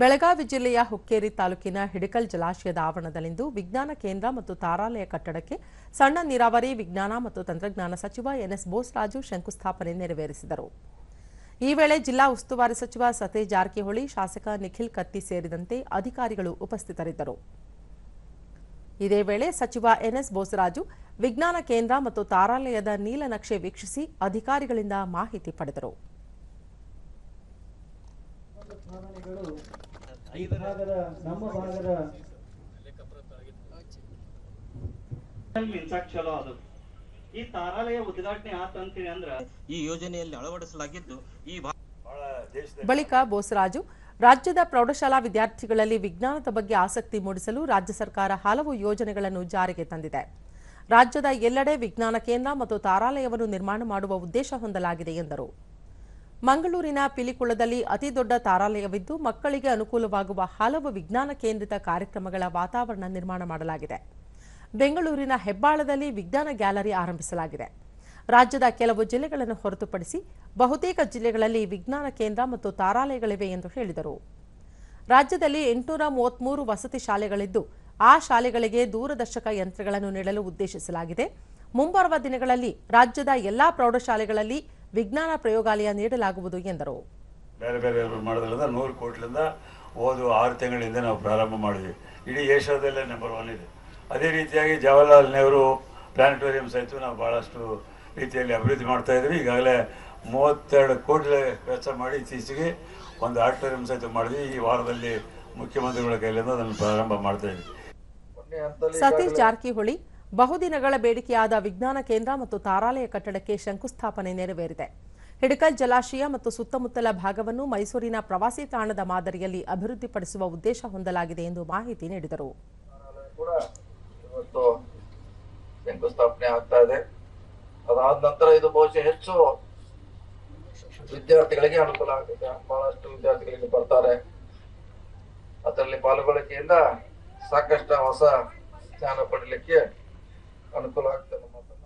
ಬೆಳಗಾವಿ ಜಿಲ್ಲೆಯ ಹುಕ್ಕೇರಿ ತಾಲೂಕಿನ ಹಿಡಕಲ್ ಜಲಾಶಯದ ಆವರಣದಲ್ಲಿಂದು ವಿಜ್ಞಾನ ಕೇಂದ್ರ ಮತ್ತು ತಾರಾಲಯ ಕಟ್ಟಡಕ್ಕೆ ಸಣ್ಣ ನೀರಾವರಿ ವಿಜ್ಞಾನ ಮತ್ತು ತಂತ್ರಜ್ಞಾನ ಸಚಿವ ಎನ್ಎಸ್ ಬೋಸ್ರಾಜು ಶಂಕುಸ್ಥಾಪನೆ ನೆರವೇರಿಸಿದರು. ಈ ವೇಳೆ ಜಿಲ್ಲಾ ಉಸ್ತುವಾರಿ ಸಚಿವ ಸತೀಶ್ ಜಾರಕಿಹೊಳಿ, ಶಾಸಕ ನಿಖಿಲ್ ಕತ್ತಿ ಸೇರಿದಂತೆ ಅಧಿಕಾರಿಗಳು ಉಪಸ್ಥಿತರಿದ್ದರು. ಇದೇ ವೇಳೆ ಸಚಿವ ಎನ್ಎಸ್ ಬೋಸರಾಜು ವಿಜ್ಞಾನ ಕೇಂದ್ರ ಮತ್ತು ತಾರಾಲಯದ ನೀಲನಕ್ಷೆ ವೀಕ್ಷಿಸಿ ಅಧಿಕಾರಿಗಳಿಂದ ಮಾಹಿತಿ ಪಡೆದರು. ಈ ಭಾಗದ ನಮ್ಮ ಭಾಗದ. ಚಲೋ ಅದು. ಈ ತಾರಾಲಯ ಉದ್ಘಾಟನೆ ಆತಂತೀನಿ ಅಂದ್ರ ಈ ಯೋಜನೆಯಲ್ಲಿ ಅಳವಡಿಸಲಾಗಿದ್ದು ಈ ಬಳಿಕ ಬೋಸರಾಜು ರಾಜ್ಯದ ಪ್ರೌಢಶಾಲಾ ವಿದ್ಯಾರ್ಥಿಗಳಲ್ಲಿ ವಿಜ್ಞಾನದ ಬಗ್ಗೆ ಆಸಕ್ತಿ ಮೂಡಿಸಲು ರಾಜ್ಯ ಸರ್ಕಾರ ಹಲವು ಯೋಜನೆಗಳನ್ನು ಜಾರಿಗೆ ತಂದಿದೆ. ರಾಜ್ಯದ ಎಲ್ಲೆಡೆ ವಿಜ್ಞಾನ ಕೇಂದ್ರ ಮತ್ತು ತಾರಾಲಯವನ್ನು ನಿರ್ಮಾಣ ಮಾಡುವ ಉದ್ದೇಶ ಹೊಂದಲಾಗಿದೆ ಎಂದರು. ಮಂಗಳೂರಿನ ಪಿಲಿಕುಳದಲ್ಲಿ ಅತಿದೊಡ್ಡ ತಾರಾಲಯವಿದ್ದು ಮಕ್ಕಳಿಗೆ ಅನುಕೂಲವಾಗುವ ಹಲವು ವಿಜ್ಞಾನ ಕೇಂದ್ರಿತ ಕಾರ್ಯಕ್ರಮಗಳ ವಾತಾವರಣ ನಿರ್ಮಾಣ ಮಾಡಲಾಗಿದೆ. ಬೆಂಗಳೂರಿನ ಹೆಬ್ಬಾಳದಲ್ಲಿ ವಿಜ್ಞಾನ ಗ್ಯಾಲರಿ ಆರಂಭಿಸಲಾಗಿದೆ. ರಾಜ್ಯದ ಕೆಲವು ಜಿಲ್ಲೆಗಳನ್ನು ಹೊರತುಪಡಿಸಿ ಬಹುತೇಕ ಜಿಲ್ಲೆಗಳಲ್ಲಿ ವಿಜ್ಞಾನ ಕೇಂದ್ರ ಮತ್ತು ತಾರಾಲಯಗಳಿವೆ ಎಂದು ಹೇಳಿದರು. ರಾಜ್ಯದಲ್ಲಿ ಎಂಟುನೂರ ಮೂವತ್ಮೂರು ವಸತಿ ಶಾಲೆಗಳಿದ್ದು, ಆ ಶಾಲೆಗಳಿಗೆ ದೂರದರ್ಶಕ ಯಂತ್ರಗಳನ್ನು ನೀಡಲು ಉದ್ದೇಶಿಸಲಾಗಿದೆ. ಮುಂಬರುವ ದಿನಗಳಲ್ಲಿ ರಾಜ್ಯದ ಎಲ್ಲಾ ಪ್ರೌಢಶಾಲೆಗಳಲ್ಲಿ ವಿಜ್ಞಾನ ಪ್ರಯೋಗಾಲಯ ನೀಡಲಾಗುವುದು ಎಂದರು. ಬೇರೆ ಬೇರೆ ಮಾಡೋದ್ರಿಂದ ನೂರು ಕೋಟಿಲಿಂದ ಓದು ಆರು ತಿಂಗಳಿಂದ ನಾವು ಪ್ರಾರಂಭ ಮಾಡಿದ್ವಿ. ಇಡೀ ಏಷ್ಯಾದಲ್ಲೇ ನಂಬರ್ ಒನ್ ಇದೆ. ಅದೇ ರೀತಿಯಾಗಿ ಜವಾಹರಲಾಲ್ ನೆಹರು ಪ್ಲಾನಿಟೋರಿಯಂ ಸಹಿತ ನಾವು ಭಾಳಷ್ಟು ರೀತಿಯಲ್ಲಿ ಅಭಿವೃದ್ಧಿ ಮಾಡ್ತಾ ಇದ್ವಿ. ಈಗಾಗಲೇ ಮೂವತ್ತೆರಡು ಕೋಟಿ ವೆಚ್ಚ ಮಾಡಿ ಇತ್ತೀಚೆಗೆ ಒಂದು ಆಡಿಟೋರಿಯಂ ಸಹಿತ ಮಾಡಿದ್ವಿ. ಈ ವಾರದಲ್ಲಿ ಮುಖ್ಯಮಂತ್ರಿಗಳ ಕೈಲಿಂದ ಅದನ್ನು ಪ್ರಾರಂಭ ಮಾಡ್ತಾ ಇದ್ವಿ. ಸತೀಶ್ ಜಾರಕಿಹೊಳಿ ಬಹುದಿನಗಳ ಬೇಡಿಕೆಯಾದ ವಿಜ್ಞಾನ ಕೇಂದ್ರ ಮತ್ತು ತಾರಾಲಯ ಕಟ್ಟಡಕ್ಕೆ ಶಂಕುಸ್ಥಾಪನೆ ನೆರವೇರಿದೆ. ಹಿಡಕಲ್, ಜಲಾಶಯ ಮತ್ತು ಸುತ್ತಮುತ್ತಲ ಭಾಗವನ್ನು ಮೈಸೂರಿನ ಪ್ರವಾಸಿ ತಾಣದ ಮಾದರಿಯಲ್ಲಿ ಅಭಿವೃದ್ಧಿಪಡಿಸುವ ಉದ್ದೇಶ ಹೊಂದಲಾಗಿದೆ ಎಂದು ಮಾಹಿತಿ ನೀಡಿದರು. ಶಂಕುಸ್ಥಾಪನೆ ಆಗ್ತಾ ಇದೆ. ಅದಾದ ನಂತರ ಇದು ಬಹುಶಃ ಹೆಚ್ಚು ವಿದ್ಯಾರ್ಥಿಗಳಿಗೆ ಅನುಕೂಲ ಆಗುತ್ತೆ. ಬಹಳಷ್ಟು ವಿದ್ಯಾರ್ಥಿಗಳಿಗೆ ಬರ್ತಾರೆ. ಅದರಲ್ಲಿ ಪಾಲ್ಗೊಳ್ಳಿಕೆಯಿಂದ ಸಾಕಷ್ಟು ಹೊಸ ಜ್ಞಾನ ಪಡೀಲಿಕ್ಕೆ ಅನುಕೂಲ ಆಗ್ತದೆ ನಮ್ಮ ಹತ್ರ.